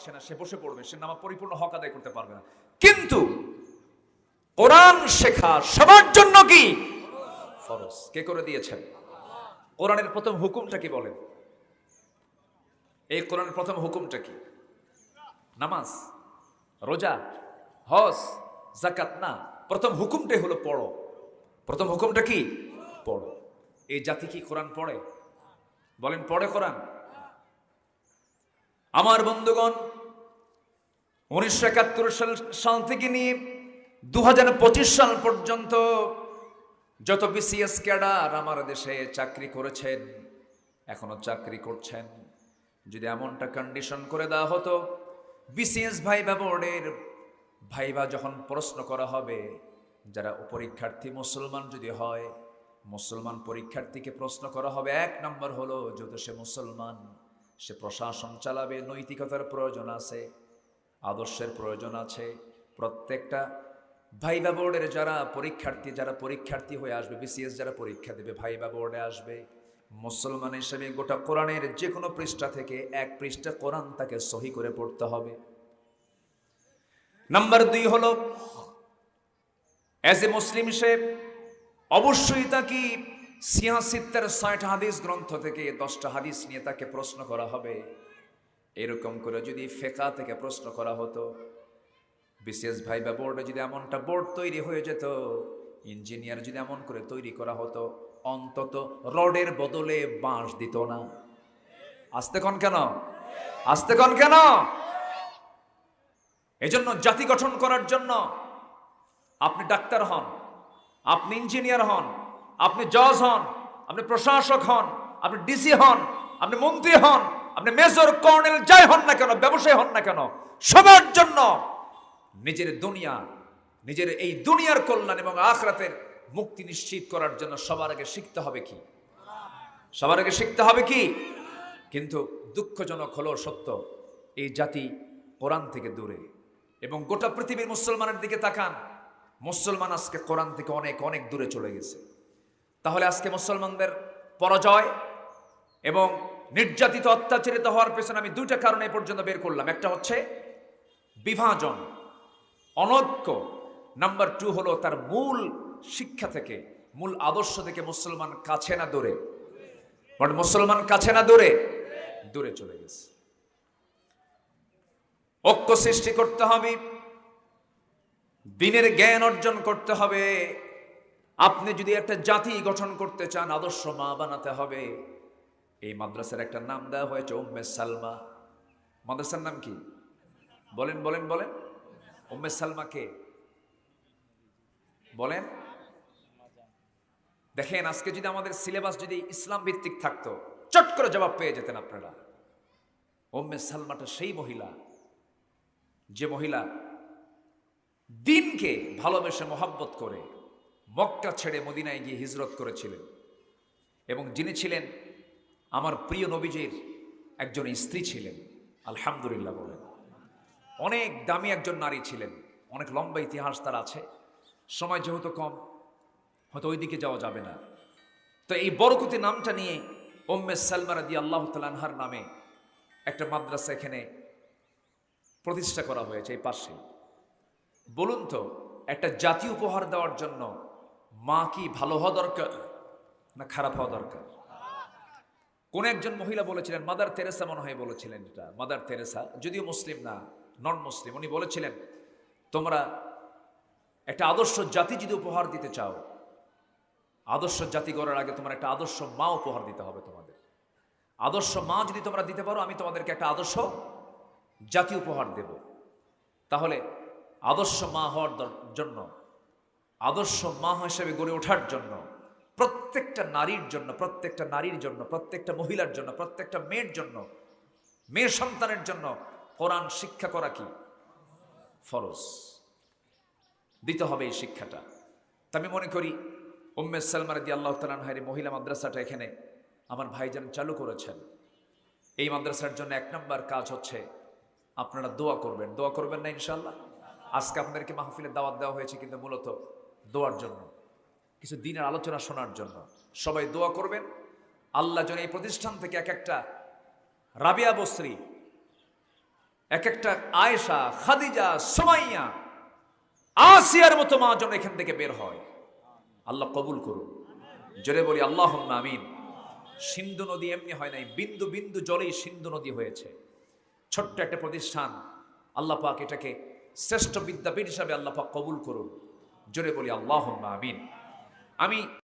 পারছে না, সে বসে পড়বে, সে নামা পরিপূর্ণ হক আদায় করতে পারবে না। কিন্তু কোরআন শেখা সবার জন্য কি? ফরজ। কে করে দিয়েছেন? কোরআনের প্রথম হুকুমটা কি বলেন? এই কোরআনের প্রথম হুকুমটা কি? নামাজ? রোজা? হজ? জাকাত না। প্রথম হুকুমটাই হলো পড়ো। প্রথম হুকুমটা কি? পড়ো। এই জাতি কি কোরআন পড়ে? বলেন, পড়ে কোরআন? আমার বন্ধুগণ উনিশশো একাত্তর সাল সাল থেকে নিয়ে দু হাজার পঁচিশ সাল পর্যন্ত যত বিসিএস ক্যাডার আমার দেশে চাকরি করেছেন, এখনও চাকরি করছেন। যদি এমনটা কন্ডিশন করে দেওয়া হতো বিসিএস ভাইবা বোর্ডের ভাইবা যখন প্রশ্ন করা হবে, যারা পরীক্ষার্থী মুসলমান যদি হয়, মুসলমান পরীক্ষার্থীকে প্রশ্ন করা হবে, এক নম্বর হলো যেহেতু সে মুসলমান, সে প্রশাসন চালাবে, নৈতিকতার প্রয়োজন আছে আদর্শের প্রয়োজন আছে। প্রত্যেকটা ভাইবা বোর্ডের যারা পরীক্ষার্থী যারা পরীক্ষার্থী হয়ে আসবে বিসিএস যারা পরীক্ষা দেবে, ভাইবা বোর্ডে আসবে। মুসলমান হিসেবে গোটা কোরআনের যে কোনো পৃষ্ঠা থেকে এক পৃষ্ঠা কোরআন তাকে সহি করে পড়তে হবে। নাম্বার দুই হল অ্যাজ এ মুসলিম সে অবশ্যই তাকে সিয়াসিত্তের ষাট হাদিস গ্রন্থ থেকে দশটা হাদিস নিয়ে তাকে প্রশ্ন করা হবে। এরকম করে যদি ফেকা থেকে প্রশ্ন করা হতো বিশেষ ভাই ভাইবা বোর্ডে যদি এমনটা বোর্ড তৈরি হয়ে যেত, ইঞ্জিনিয়ার যদি এমন করে তৈরি করা হতো, অন্তত রডের বদলে বাঁশ দিত না। আসতে কন কেন? আসতে কন কেন? এজন্য জাতি গঠন করার জন্য আপনি ডাক্তার হন, আপনি ইঞ্জিনিয়ার হন, আপনি জজ হন, আপনি প্রশাসক হন, আপনি ডিসি হন, আপনি মন্ত্রী হন আপনি মেজর কর্নেল যাই হন না কেন, ব্যবসায়ী হন না কেন, সবার জন্য নিজের দুনিয়া, নিজের এই দুনিয়ার কল্যাণ এবং আখরাতের মুক্তি নিশ্চিত করার জন্য সবার আগে শিখতে হবে কি? সবার আগে শিখতে হবে কি? কিন্তু দুঃখজনক হলো সত্য, এই জাতি কোরআন থেকে দূরে এবং গোটা পৃথিবীর মুসলমানের দিকে তাকান, মুসলমান আজকে কোরআন থেকে অনেক অনেক দূরে চলে গেছে। তাহলে আজকে মুসলমানদের পরাজয় এবং নির্যাতিত অত্যাচারিত হওয়ার পেছনে আমি দুইটা কারণে পর্যন্ত বের করলাম। একটা হচ্ছে বিভাজন, অনৈক্য। নাম্বার টু হলো তার মূল শিক্ষা থেকে, মূল আদর্শ থেকে মুসলমান কাছে না দূরে। বাট মুসলমান কাছে না দূরে দূরে চলে গেছে। ঐক্য সৃষ্টি করতে হবে, দিনের জ্ঞান অর্জন করতে হবে। আপনি যদি একটা জাতি গঠন করতে চান, আদর্শ মা বানাতে হবে। এই মাদ্রাসার একটা নাম দেওয়া হয়েছে উম্মে সালমা। মাদ্রাসার নাম কি? বলেন বলেন বলেন। উম্মে সালমা কে? বলেন। দেখেন, আজকে যদি আমাদের সিলেবাস যদি ইসলাম ভিত্তিক থাকতো, চট করে জবাব পেয়ে যেতেন আপনারা। উম্মে সালমাটা সেই মহিলা। যে মহিলা দিনকে ভালোবেসে মহাব্বত করে মক্কা ছেড়ে মদিনায় গিয়ে হিজরত করেছিলেন। এবং যিনি ছিলেন আমার প্রিয় নবীজির একজন স্ত্রী ছিলেন, আলহামদুলিল্লাহ বলেন। অনেক দামি একজন নারী ছিলেন, অনেক লম্বা ইতিহাস তার আছে। সময় যেহেতু কম, হয়তো ওইদিকে যাওয়া যাবে না। তো এই বরকতি নামটা নিয়ে ওম্মে সালমারা দি আল্লাহ তালানহার নামে একটা মাদ্রাসা এখানে প্রতিষ্ঠা করা হয়েছে এই পাশে। বলুন তো, একটা জাতি উপহার দেওয়ার জন্য মা কি ভালো হওয়া দরকার না খারাপ হওয়া দরকার? কোন একজন মহিলা বলেছিলেন মাদার তেরেসা মনে হয় বলেছিলেন এটা। মাদার তেরেসা যদিও মুসলিম না নন মুসলিম উনি বলেছিলেন, তোমরা একটা আদর্শ জাতি যদি উপহার দিতে চাও, আদর্শ জাতি গড়ার আগে তোমার একটা আদর্শ মা উপহার দিতে হবে তোমাদের। আদর্শ মা যদি তোমরা দিতে পারো, আমি তোমাদেরকে একটা আদর্শ জাতি উপহার দেব। তাহলে আদর্শ মা হওয়ার জন্য, আদর্শ মা হিসেবে গড়ে ওঠার জন্য প্রত্যেকটা নারীর জন্য, প্রত্যেকটা নারীর জন্য, প্রত্যেকটা মহিলার জন্য, প্রত্যেকটা মেয়ের জন্য মেয়ে সন্তানের জন্য কোরআন শিক্ষা করা কি? ফরজ। দিতে হবে এই শিক্ষাটা। তা আমি মনে করি, উম্মে সালমার দি আল্লাহ তালানহারি মহিলা মাদ্রাসাটা এখানে আমার ভাইজান চালু করেছেন। এই মাদ্রাসার জন্য এক নম্বর কাজ হচ্ছে, আপনারা দোয়া করবেন। দোয়া করবেন না ইনশাল্লাহ আজকে আপনাদেরকে মাহফিলের দাওয়াত দেওয়া হয়েছে কিন্তু মূলত দোয়ার জন্য। কিছু দিনের আলোচনা শোনার জন্য। সবাই দোয়া করবেন। আল্লাহ যেন এই প্রতিষ্ঠান থেকে এক একটা রাবিয়া বস্রী এক একটা আয়েশা, খাদিজা, সোমাইয়া, আসিয়ার মতো মা যেন এখান থেকে বের হয়। আল্লাহ কবুল করুন। জোরে বলি আল্লাহ আমিন। সিন্ধু নদী এমনি হয় নাই, বিন্দু বিন্দু জলেই সিন্ধু নদী হয়েছে। ছোট্ট একটা প্রতিষ্ঠান, আল্লাহ পাক এটাকে শ্রেষ্ঠ বিদ্যাপীঠ হিসাবে আল্লাহ পাক কবুল করুন। জোরে বলি আল্লাহ আমিন। আমি